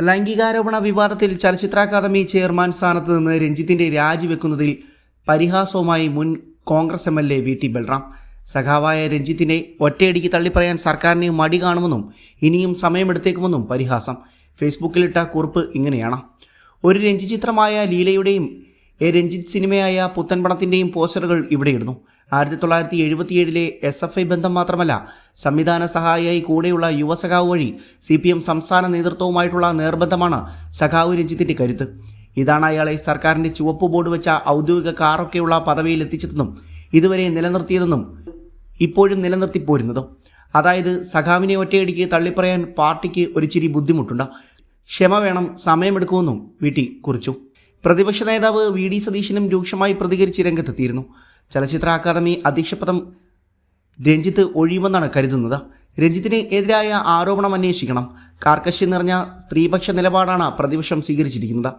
ലൈംഗികാരോപണ വിവാദത്തിൽ ചലച്ചിത്ര academy chairman സ്ഥാനത്ത് നിന്ന് രഞ്ജിത്തിന്റെ രാജിവെക്കുന്നതിൽ പരിഹാസവുമായി മുൻ Congress M L A V T Balram. സഖാവായ രഞ്ജിത്തിനെ ഒറ്റയടിക്ക് തള്ളിപ്പറയാൻ സർക്കാരിന് മടി കാണുമെന്നും ഇനിയും സമയമെടുത്തേക്കുമെന്നും പരിഹാസം. ഫേസ്ബുക്കിലിട്ട കുറിപ്പ് ഇങ്ങനെയാണ്. ഒരു രഞ്ജിത് ചിത്രമായ ലീലയുടെയും എ രഞ്ജിത്ത് സിനിമയായ പുത്തൻപണത്തിന്റെയും പോസ്റ്ററുകൾ ഇവിടെയിടുന്നു. ആയിരത്തി തൊള്ളായിരത്തി എഴുപത്തിയേഴിലെ എസ് എഫ് ഐ ബന്ധം മാത്രമല്ല സംവിധാന സഹായിയായി കൂടെയുള്ള യുവ സഖാവ് വഴി സി പി എം സംസ്ഥാന നേതൃത്വവുമായിട്ടുള്ള നേർബന്ധമാണ് സഖാവ് രഞ്ജിത്തിന്റെ കരുത്ത്. ഇതാണ് അയാളെ സർക്കാരിന്റെ ചുവപ്പ് ബോർഡ് വെച്ച ഔദ്യോഗിക കാറൊക്കെയുള്ള പദവിയിൽ എത്തിച്ചതെന്നും ഇതുവരെ നിലനിർത്തിയതെന്നും ഇപ്പോഴും നിലനിർത്തിപ്പോരുന്നതും അതായത് സഖാവിനെ ഒറ്റയടിക്ക് തള്ളിപ്പറയാൻ പാർട്ടിക്ക് ഒരു ചിരി ബുദ്ധിമുട്ടുണ്ട്. ക്ഷമ വേണം സമയമെടുക്കുമെന്നും വി ടി കുറിച്ചു. പ്രതിപക്ഷ നേതാവ് വി ഡി സതീശനും രൂക്ഷമായി പ്രതികരിച്ച് രംഗത്തെത്തിയിരുന്നു. ചലച്ചിത്ര അക്കാദമി അധ്യക്ഷപദം രഞ്ജിത്ത് ഒഴിയുമെന്നാണ് കരുതുന്നത്. രഞ്ജിത്തിന് എതിരായ ആരോപണം അന്വേഷിക്കണം. കാർക്കശി നിറഞ്ഞ സ്ത്രീപക്ഷ നിലപാടാണ് പ്രതിപക്ഷം സ്വീകരിച്ചിരിക്കുന്നത്.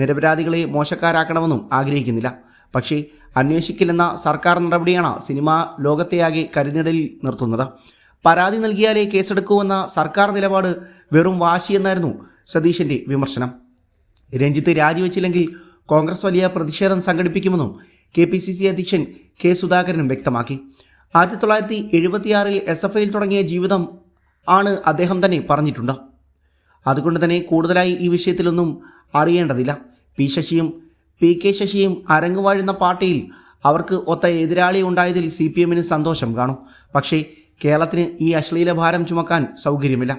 നിരപരാധികളെ മോശക്കാരാക്കണമെന്നും ആഗ്രഹിക്കുന്നില്ല. പക്ഷേ അന്വേഷിക്കില്ലെന്ന സർക്കാർ നടപടിയാണ് സിനിമാ ലോകത്തെയാകെ കരുനിടലിൽ നിർത്തുന്നത്. പരാതി നൽകിയാലേ കേസെടുക്കൂവെന്ന സർക്കാർ നിലപാട് വെറും വാശിയെന്നായിരുന്നു സതീശന്റെ വിമർശനം. രഞ്ജിത്ത് രാജിവെച്ചില്ലെങ്കിൽ കോൺഗ്രസ് വലിയ പ്രതിഷേധം സംഘടിപ്പിക്കുമെന്നും കെ പി സി സി അധ്യക്ഷൻ കെ സുധാകരനും വ്യക്തമാക്കി. ആയിരത്തി തൊള്ളായിരത്തി എഴുപത്തിയാറിൽ എസ് എഫ് ഐയിൽ തുടങ്ങിയ ജീവിതം ആണ് അദ്ദേഹം തന്നെ പറഞ്ഞിട്ടുണ്ട്. അതുകൊണ്ട് തന്നെ കൂടുതലായി ഈ വിഷയത്തിലൊന്നും അറിയേണ്ടതില്ല. പി ശശിയും പി കെ ശശിയും അരങ്ങുവാഴുന്ന പാർട്ടിയിൽ അവർക്ക് ഒത്ത എതിരാളി ഉണ്ടായതിൽ സി പി എമ്മിന് സന്തോഷം കാണും. പക്ഷേ കേരളത്തിന് ഈ അശ്ലീല ഭാരം ചുമക്കാൻ സൗകര്യമില്ല.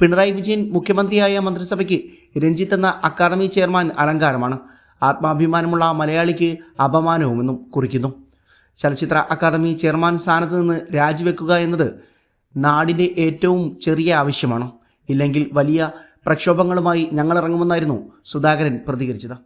പിണറായി വിജയൻ മുഖ്യമന്ത്രിയായ മന്ത്രിസഭയ്ക്ക് രഞ്ജിത്ത് എന്ന അക്കാദമി ചെയർമാൻ അലങ്കാരമാണ്. ആത്മാഭിമാനമുള്ള മലയാളിക്ക് അപമാനവുമെന്നും കുറിക്കുന്നു. ചലച്ചിത്ര അക്കാദമി ചെയർമാൻ സ്ഥാനത്ത് നിന്ന് രാജിവെക്കുക എന്നത് നാടിന്റെ ഏറ്റവും ചെറിയ ആവശ്യമാണ്. ഇല്ലെങ്കിൽ വലിയ പ്രക്ഷോഭങ്ങളുമായി ഞങ്ങൾ ഇറങ്ങുമെന്നായിരുന്നു സുധാകരൻ പ്രതികരിച്ചത്.